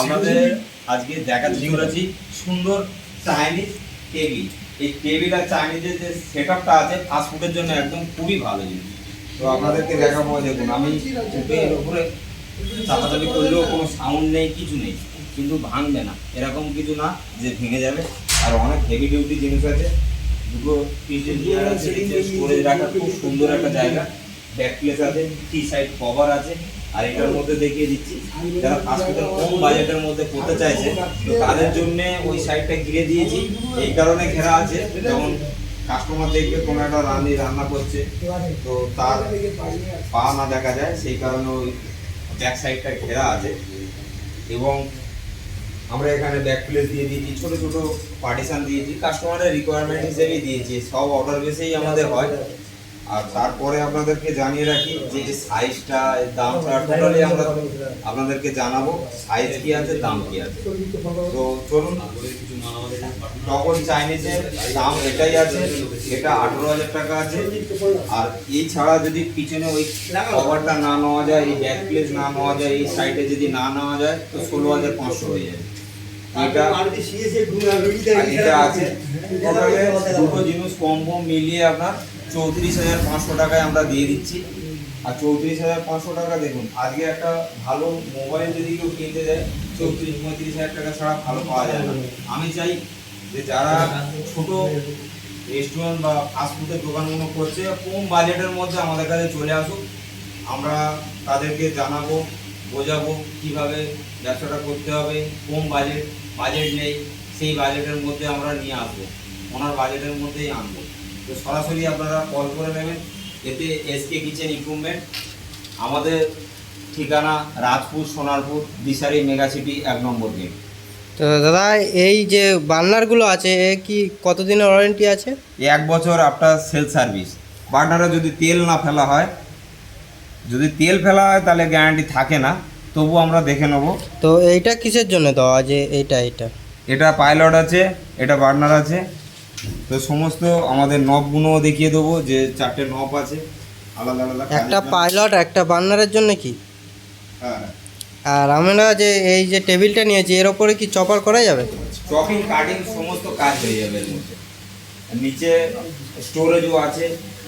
আপনাদের আজকে দেখাতে চলেছি সুন্দর চাইনিজ টেবিল এই টেবিল আর চাইনিজের যে সেট আপটা আছে ফাস্ট ফুডের জন্য একদম খুবই ভালো জিনিস। তো আপনাদেরকে দেখাবো, দেখুন, আমি এর উপরে চাপাচাপি করলেও কোনো সাউন্ড নেই, কিছু নেই। কিন্তু ভাঙবে না। এরকম কিছু না যে ভেঙে যাবে। আর অনেক হেভি ডিউটি জিনিস আছে। দুটো স্টোরেজ রাখার খুব সুন্দর একটা জায়গা। ব্যাক প্লেস আছে থ্রি সাইড কভার আছে। আর এটার মধ্যে দেখিয়ে দিচ্ছি। যারা হসপিটাল কম বাজেটের মধ্যে করতে চাইছে, তো তাদের জন্য ওই সাইডটা ঘিরে দিয়েছি। এই কারণে ঘেরা আছে। যেমন কাস্টমার দেখবে কোনো একটা রান্নি রান্না করছে, তো তার পা না দেখা যায়, সেই কারণে ওই ব্যাক সাইডটা ঘেরা আছে। এবং আমরা এখানে ব্যাক প্লেস দিয়ে দিয়েছি, ছোট ছোট পার্টিশন দিয়েছি কাস্টমারের রিকোয়ারমেন্ট হিসেবেই দিয়েছি। সব অর্ডার বেসেই আমাদের হয়। আর তারপরে আপনাদেরকে জানিয়ে রাখি যে সাইজটা দামটা টোটালি আমরা আপনাদেরকে জানাব সাইজ কি আছে, দাম কি আছে। তো চলুন, তখন চাইনিজের দাম এটাই আছে এটা আঠেরো হাজার টাকা আছে। আর এই ছাড়া যদি পিছনে ওই কভারটা না নেওয়া যায়, এই ব্যাক প্লেস না নেওয়া যায়, এই সাইডে যদি না নেওয়া যায়, তো ষোলো হাজার পাঁচশো হয়ে এটা এটা আছে দুটো জিনিস কম কম মিলিয়ে আপনার চৌত্রিশ হাজার পাঁচশো টাকায় আমরা দিয়ে দিচ্ছি। আর চৌত্রিশ হাজার পাঁচশো টাকা দেখুন, আজকে একটা ভালো মোবাইল যদি কেউ কিনতে যায়, চৌত্রিশ পঁয়ত্রিশ হাজার টাকা ছাড়া ভালো পাওয়া যায় না। আমি চাই যে যারা ছোট রেস্টুরেন্ট বা ফাস্টফুডের দোকানগুলো করছে, কম বাজেটের মধ্যে আমাদের কাছে চলে আসুক। আমরা তাদেরকে জানাব, বোঝাবো কীভাবে ব্যবসাটা করতে হবে। কম বাজেট বাজেট নেই, সেই বাজেটের মধ্যে আমরা নিয়ে আসব। ওনার বাজেটের মধ্যেই আনব। তো সরাসরি আপনারা কল করে নেবেন। এতে এসকে কিচেন ইকুইপমেন্ট আমাদের ঠিকানা রাজপুর সোনারপুর দিশারি মেগা সিটি এক নম্বর গেট তো দাদা এই যে বার্নারগুলো আছে এ কি কতদিনের ওয়ারেন্টি আছে? এক বছর আফটার সেল সার্ভিস বার্নারে যদি তেল না ফেলা হয় যদি তেল ফেলা হয় তাহলে গ্যারান্টি থাকে না। তবু আমরা দেখে নেব। তো এইটা কিসের জন্য দেওয়া যে এইটা এইটা। এটা পাইলট আছে এটা বার্নার আছে। তো সমস্ত আমাদের নবগুলোও দেখিয়ে দেবো যে চারটে নব আছে আলাদা আলাদা একটা পাইলট একটা বার্নারের জন্য কি? হ্যাঁ। আর আমরা যে এই যে টেবিলটা নিয়েছি এর ওপরে কি চপার করা যাবে? চপিং কাটিং সমস্ত কাজ হয়ে যাবে এর মধ্যে। নিচে স্টোরেজও আছে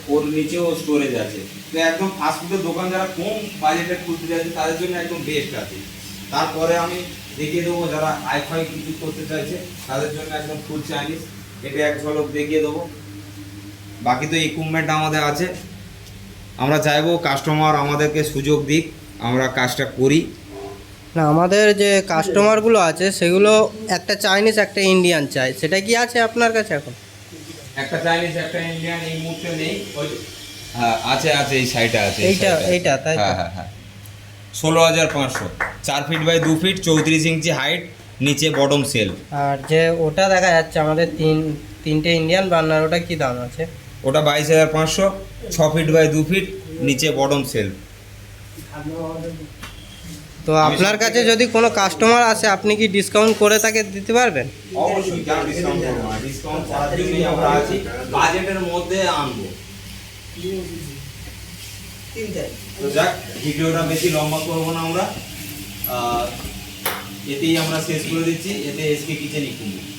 ওর নিচেও স্টোরেজ আছে। তো একদম ফাস্টফুডের দোকান যারা কম বাজেটে খুলতে চাইছে তাদের জন্য একদম বেস্ট আছে। তারপরে আমি দেখিয়ে দেবো যারা আইফাই কিছু করতে চাইছে তাদের জন্য একদম ফুল চাইনিজ এটা এক ঝলক দেখিয়ে দেবো। বাকি তো ইকুইপমেন্ট আমাদের আছে। আমরা চাইব কাস্টমার আমাদেরকে সুযোগ দিক আমরা কাজটা করি। না আমাদের যে কাস্টমারগুলো আছে সেগুলো একটা চাইনিজ একটা ইন্ডিয়ান চাই সেটা কি আছে আপনার কাছে এখন? একটা চাইনিজ একটা ইন্ডিয়ান এই মুহূর্তে নেই। ওই হ্যাঁ আছে আছে এই সাইডে আছে এইটা- এইটা, তাই হ্যাঁ হ্যাঁ হ্যাঁ। ষোলো হাজার পাঁচশো। চার ফিট বাই দু ফিট চৌত্রিশ ইঞ্চি হাইট নিচে বটম সেল আর যে ওটা দেখা যাচ্ছে আমাদের তিন তিনটে ইন্ডিয়ান বার্নার ওটা কি দাম আছে? ওটা বাইশ হাজার পাঁচশো ছ ফিট বাই দু ফিট নিচে বটম সেল তো আপনার কাছে যদি কোনো কাস্টমার আসে আপনি কি ডিসকাউন্ট করে তাকে দিতে পারবেন? অবশ্যই কেন ডিসকাউন্ট করব না ডিসকাউন্ট করার জন্যই আমরা আছি। বাজেটের মধ্যে আনব। তো যাক ভিডিওটা বেশি লম্বা করব না আমরা। এতেই আমরা শেষ করে দিচ্ছি এতে এসকে কিচেন ইকুইপমেন্ট